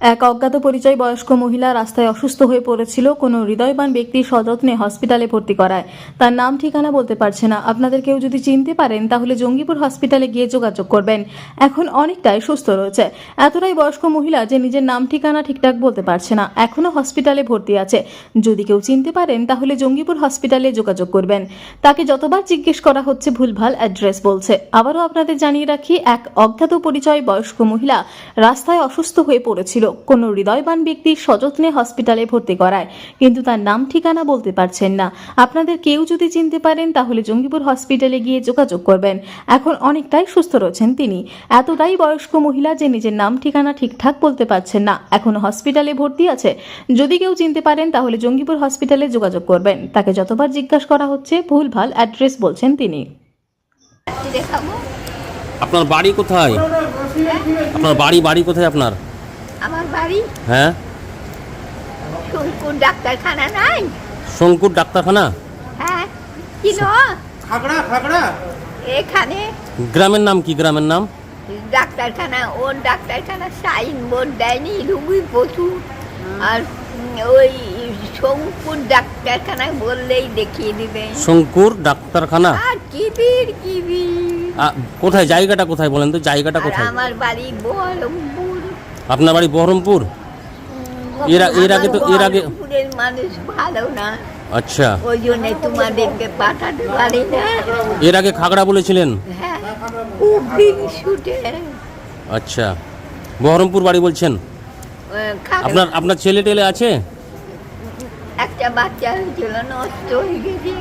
এক অজ্ঞাত পরিচয় বয়স্ক মহিলা রাস্তায় অসুস্থ হয়ে পড়েছিল, কোনো হৃদয়বান ব্যক্তি সযত্নে হসপিটালে ভর্তি করায়। তার নাম ঠিকানা বলতে পারছে না। আপনাদের কেউ যদি চিনতে পারেন, তাহলে জঙ্গিপুর হসপিটালে গিয়ে যোগাযোগ করবেন। এখন অনেকটাই সুস্থ রয়েছে। এতটাই বয়স্ক মহিলা যে নিজের নাম ঠিকানা ঠিকঠাক বলতে পারছে না এখনও হসপিটালে ভর্তি আছে। যদি কেউ চিনতে পারেন, তাহলে জঙ্গিপুর হসপিটালে যোগাযোগ করবেন। তাকে যতবার জিজ্ঞেস করা হচ্ছে, ভুলভাল অ্যাড্রেস বলছে। আবারও আপনাদের জানিয়ে রাখি, এক অজ্ঞাত পরিচয় বয়স্ক মহিলা রাস্তায় অসুস্থ হয়ে পড়েছিল। কোনো হৃদয়বান ব্যক্তি সযত্নে হসপিটালে ভর্তি করায়। কিন্তু তার নাম ঠিকানা বলতে পারছেন না। আপনাদের কেউ যদি চিনতে পারেন তাহলে জঙ্গিপুর হসপিটালে গিয়ে যোগাযোগ করবেন। এখন অনেকটাই সুস্থ রয়েছেন তিনি। এতটাই বয়স্ক মহিলা যে নিজের নাম ঠিকানা ঠিকঠাক বলতে পারছেন না। এখন হসপিটালে ভর্তি আছে। যদি কেউ চিনতে পারেন তাহলে জঙ্গিপুর হসপিটালে যোগাযোগ করবেন। তাকে যতবার জিজ্ঞাসা করা হচ্ছে ভুলভাল অ্যাড্রেস বলছেন তিনি। আপনার বাড়ি কোথায়? আপনার বাড়ি বাড়ি কোথায় আপনার? আমার বাড়ি? হ্যাঁ? শঙ্কুর ডাক্তারখানা নাই? শঙ্কুর ডাক্তারখানা? হ্যাঁ। কি ন খাগড়া খাগড়া। এখানে? গ্রামের নাম কি গ্রামের নাম? ডাক্তারখানা ওর ডাক্তারখানা সাইন বোর্ড দেয়নি রুগী প্রচুর। আর ওই শঙ্কুর ডাক্তারখানায় বললেই দেখিয়ে দিবে। শঙ্কুর ডাক্তারখানা? আর কিবির কিবির। কোথায়? জায়গাটা কোথায় বলেন তো? জায়গাটা কোথায়? আমার বাড়ি বহরমপুর। আপনার বাড়ি বহরমপুর? এর এর আগে তো- এর আগে- বহরমপুরের মানুষ ভালো না। আচ্ছা। ওই জন্য তোমাদেরকে পাঠাতে পারি না। এর আগে খাগড়া বলেছিলেন? হ্যাঁ খুব শুটে আচ্ছা। বহরমপুর বাড়ি বলছেন? আপনার আপনার ছেলে টেলে আছে? একটা বাচ্চা হয়েছিল নষ্ট হয়ে গেছে।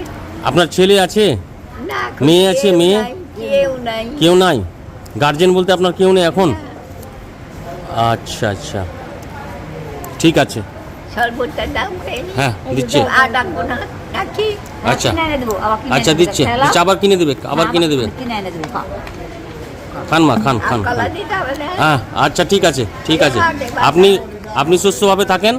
আপনার ছেলে আছে? মেয়ে আছে, মেয়ে? কেউ নাই। কেউ নাই? গার্জেন বলতে আপনার কেউ নেই এখন? আচ্ছা আচ্ছা। ঠিক আছে। হ্যাঁ দিচ্ছি। আচ্ছা। আচ্ছা দিচ্ছে। দিচ্ছে আবার কিনে দেবে আবার কিনে দেবে। কিনে। খান মা খান খান হ্যাঁ আচ্ছা ঠিক আছে ঠিক আছে। আপনি আপনি সুস্থভাবে থাকেন।